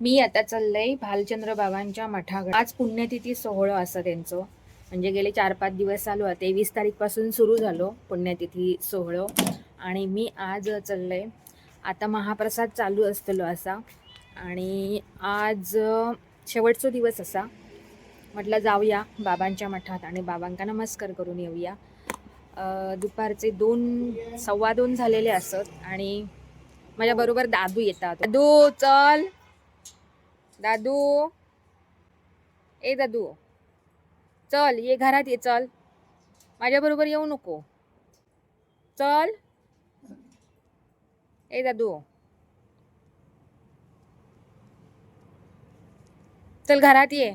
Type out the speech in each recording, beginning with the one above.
मी आता चाललंय भालचंद्र बाबांच्या मठाकडे. आज पुण्यतिथी सोहळं असं त्यांचं. म्हणजे गेले चार पाच दिवस चालू आहे. तेवीस तारीखपासून सुरू झालो पुण्यतिथी सोहळं. आणि मी आज चाललंय. आता महाप्रसाद चालू असतलो असा. आणि आज शेवटचा दिवस असा. म्हटलं जाऊया बाबांच्या मठात आणि बाबांका नमस्कार करून येऊया. दुपारचे दोन सव्वा दोन झालेले असत आणि माझ्याबरोबर दादू येतात. दादू चल! दादू. ए दादू. चल ये घरात ये चल. माझ्याबरोबर येऊ नको. चल. ए दादू. चल घरात ये.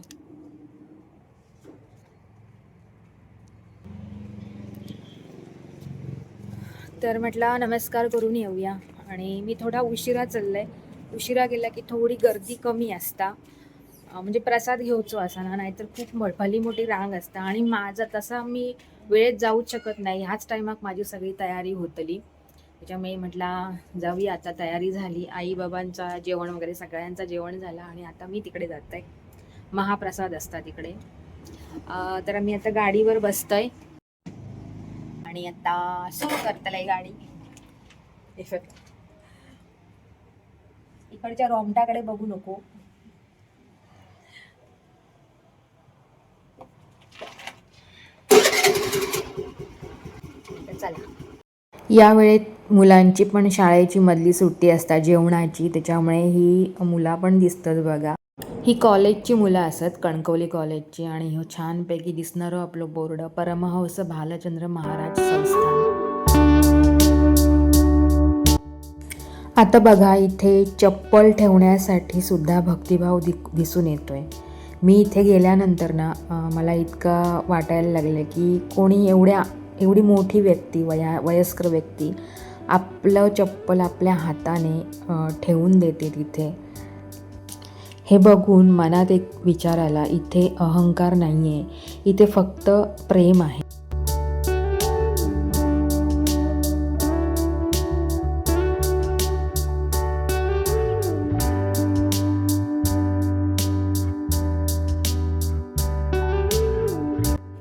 तर म्हटलं नमस्कार करून येऊया. आणि मी थोडा उशिरा चाललाय. उशिरा गेला की थोडी गर्दी कमी असता. म्हणजे प्रसाद घेऊचो असा ना नाहीतर खूप भली मोठी रांग असता. आणि माझा तसा मी वेळेत जाऊच शकत नाही. ह्याच टायमाक माझी सगळी तयारी होतली. त्याच्यामुळे म्हटला जाऊया आता तयारी झाली. आई बाबांचा जेवण वगैरे सगळ्यांचा जेवण झालं आणि आता मी तिकडे जात आहे महाप्रसाद असता तिकडे. तर मी आता गाडीवर बसतोय. आणि आता सुरू करतलंय गाडी. इफेक्ट इकडच्या रोमटाकडे बघू नको. चला. या वेळेत मुलांची पण शाळेची मधली सुट्टी असतात जेवणाची. त्याच्यामुळे ही मुलं पण दिसतात बघा. ही कॉलेजची मुलं असत कणकवली कॉलेजची. आणि हो छानपैकी दिसणारं आपलं बोर्ड परमहंस भालचंद्र महाराज संस्थान. आता बघा इथे चप्पल ठेवण्यासाठी सुद्धा भक्तिभाव दि दिसून येतो आहे मी इथे गेल्यानंतर ना मला इतकं वाटायला लागलं की कोणी एवढ्या एवढी मोठी व्यक्ती वया वयस्कर व्यक्ती आपलं चप्पल आपल्या हाताने ठेवून देते तिथे. हे बघून मनात एक विचार आला इथे अहंकार नाही आहे इथे फक्त प्रेम आहे.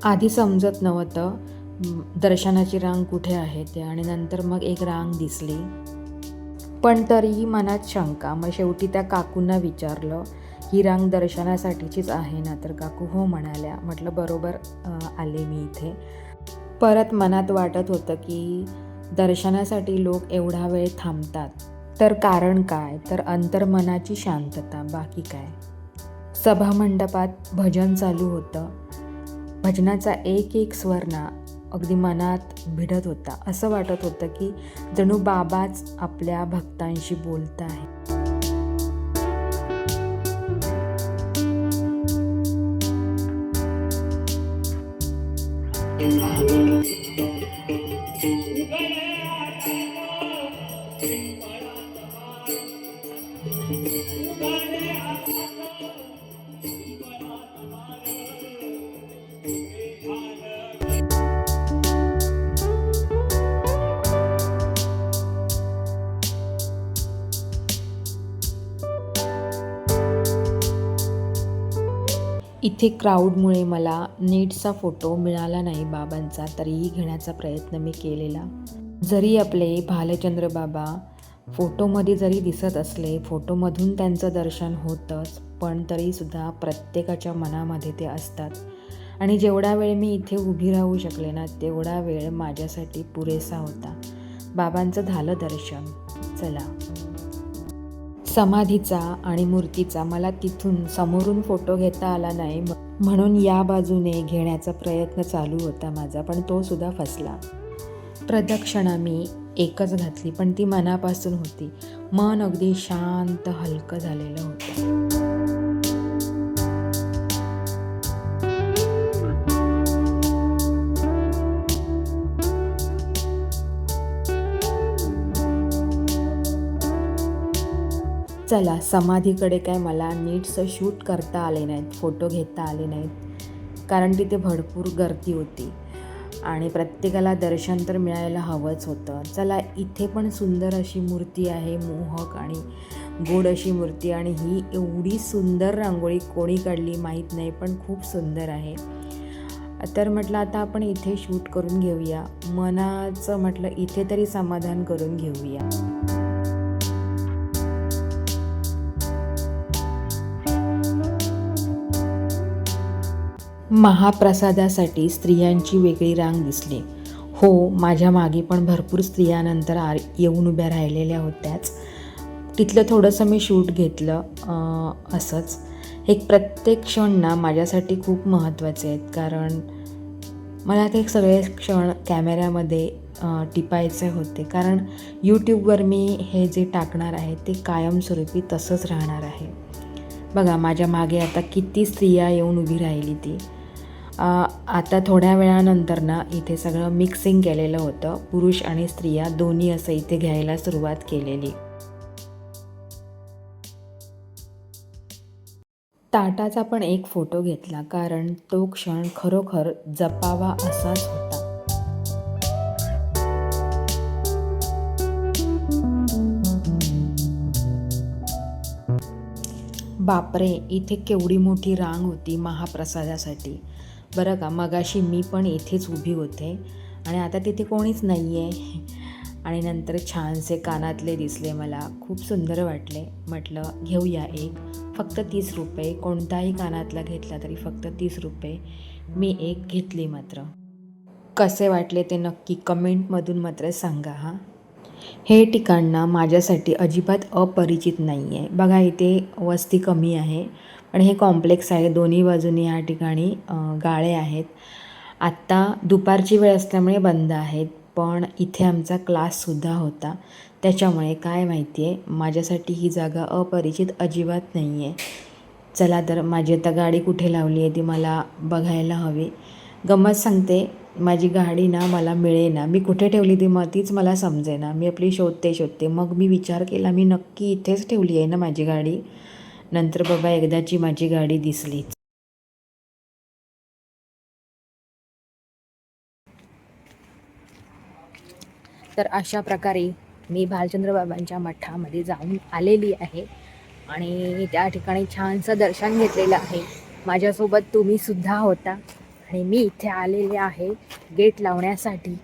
आधी समजत नव्हतं दर्शनाची रांग कुठे आहे ते आणि नंतर मग एक रांग दिसली. पण तरीही मनात शंका. मग शेवटी त्या काकूंना विचारलं ही रांग दर्शनासाठीचीच आहे ना? तर काकू हो म्हणाल्या. म्हटलं बरोबर आले मी इथे. परत मनात वाटत होतं की दर्शनासाठी लोक एवढा वेळ थांबतात. तर कारण काय? तर अंतर्मनाची शांतता. बाकी काय? सभामंडपात भजन चालू होतं. भजनाचा एक एक स्वर अगदी मनात भिडत होता. असं वाटत होतं की जणू बाबाच आपल्या भक्तांशी बोलत आहे इथे क्राऊडमुळे मला नीटचा फोटो मिळाला नाही बाबांचा तरीही घेण्याचा प्रयत्न मी केलेला. जरी आपले भालचंद्र बाबा फोटोमध्ये जरी दिसत असले फोटोमधून त्यांचं दर्शन होतंच पण तरीसुद्धा प्रत्येकाच्या मनामध्ये ते असतात. आणि जेवढा वेळ मी इथे उभी राहू शकले ना तेवढा वेळ माझ्यासाठी पुरेसा होता. बाबांचं झालं दर्शन. चला. समाधीचा आणि मूर्तीचा मला तिथून समोरून फोटो घेता आला नाही. म्हणून या बाजूने घेण्याचा प्रयत्न चालू होता माझा पण तो सुद्धा फसला. प्रदक्षिणा मी एकच घातली पण ती मनापासून होती. मन अगदी शांत हलकं झालेलं होतं. चला समाधीकडे काय मला नीटसं शूट करता आले नाहीत फोटो घेता आले नाहीत. कारण तिथे भरपूर गर्दी होती. आणि प्रत्येकाला दर्शन तर मिळायला हवंच होतं. चला इथे पण सुंदर अशी मूर्ती आहे मोहक आणि गोड अशी मूर्ती. आणि ही एवढी सुंदर रांगोळी कोणी काढली माहीत नाही पण खूप सुंदर आहे. तर म्हटलं आता आपण इथे शूट करून घेऊया. मनाचं म्हटलं इथे तरी समाधान करून घेऊया. महाप्रसादासाठी स्त्रियांची वेगळी रांग दिसली. हो माझ्या मागे पण भरपूर स्त्रियानंतर आ येऊन उभ्या राहिलेल्या होत्याच. तिथलं थोडंसं मी शूट घेतलं असंच. एक प्रत्येक क्षण ना माझ्यासाठी खूप महत्त्वाचे आहेत कारण मला ते सगळे क्षण कॅमेऱ्यामध्ये टिपायचे होते. कारण यूट्यूबवर मी हे जे टाकणार आहे ते कायमस्वरूपी तसंच राहणार आहे. बघा माझ्या मागे आता किती स्त्रिया येऊन उभी राहिली ती. आता थोड्या वेळानंतर ना इथे सगळं मिक्सिंग केलेलं होतं. पुरुष आणि स्त्रिया दोन्ही असं इथे घ्यायला सुरुवात केलेली. ताटाचा पण एक फोटो घेतला कारण तो क्षण खरोखर जपावा असाच होता. बापरे इथे केवढी मोठी रांग होती महाप्रसादासाठी. बरं का मगाशी मी पण इथेच उभी होते आणि आता तिथे कोणीच नाही आहे आणि नंतर छानसे कानातले दिसले मला. खूप सुंदर वाटले. म्हटलं घेऊया एक. फक्त तीस रुपये. कोणताही कानातला घेतला तरी फक्त तीस रुपये. मी एक घेतली मात्र. कसे वाटले ते नक्की कमेंटमधून मात्र सांगा हां. हे ठिकाण ना माझ्यासाठी अजिबात अपरिचित नाही आहे बघा इथे वस्ती कमी आहे. आणि हे कॉम्प्लेक्स आहे. दोन्ही बाजूनी या ठिकाणी गाळे आहेत. आत्ता दुपारची वेळ असल्यामुळे बंद आहेत पण इथे आमचा क्लाससुद्धा होता. त्याच्यामुळे काय माहिती आहे माझ्यासाठी ही जागा अपरिचित अजिबात नाही आहे चला तर माझी आता गाडी कुठे लावली आहे ती मला बघायला हवी. गंमत सांगते माझी गाडी ना मला मिळेना. मी कुठे ठेवली ती मग तीच मला समजेना. मी आपली शोधते शोधते मग मी विचार केला मी नक्की इथेच ठेवली आहे ना माझी गाडी? नंतर बाबा एकदाची माझी गाडी दिसलीच तर अशा प्रकारे मी भालचंद्र बाबांच्या मठामध्ये जाऊन आलेली आहे आणि त्या ठिकाणी छानसं दर्शन घेतलेलं आहे. माझ्यासोबत तुम्ही सुद्धा होता आणि मी इथे आलेले आहे. गेट लावण्यासाठी.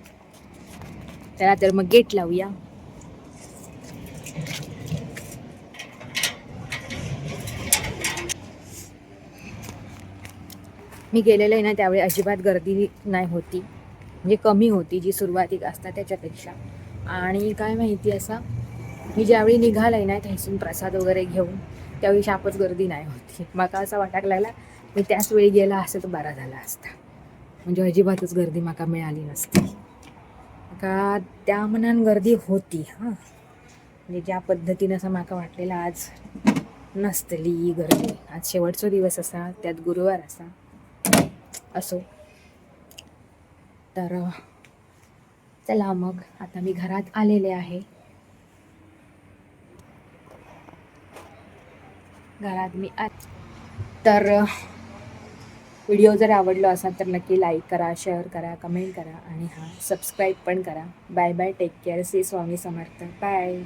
चला तर मग गेट लावूया. मी गेलेले आहे ना त्यावेळी अजिबात गर्दी नाही होती. म्हणजे कमी होती जी सुरुवातीक असतात त्याच्यापेक्षा. आणि काय माहिती असा मी ज्यावेळी निघालं आहे ना थैसून प्रसाद वगैरे घेऊन त्यावेळी शापच गर्दी नाही होती. मला असा वाटाक लागला मी त्याच वेळी गेला असं तर बरा झाला असता. म्हणजे अजिबातच गर्दी माका मिळाली नसती. का त्या मनान गर्दी होती हां. म्हणजे ज्या पद्धतीनं असं माका वाटलेलं आज नसतली गर्दी. आज शेवटचा दिवस असा त्यात गुरुवार असा. असो. तर चला मग आता मी घरात आलेले आहे. घरात मी आ तर व्हिडिओ जर आवडलो असाल तर नक्की लाईक करा शेअर करा कमेंट करा आणि हां सबस्क्राईब पण करा. Bye bye take care see Swami Samarth. Bye.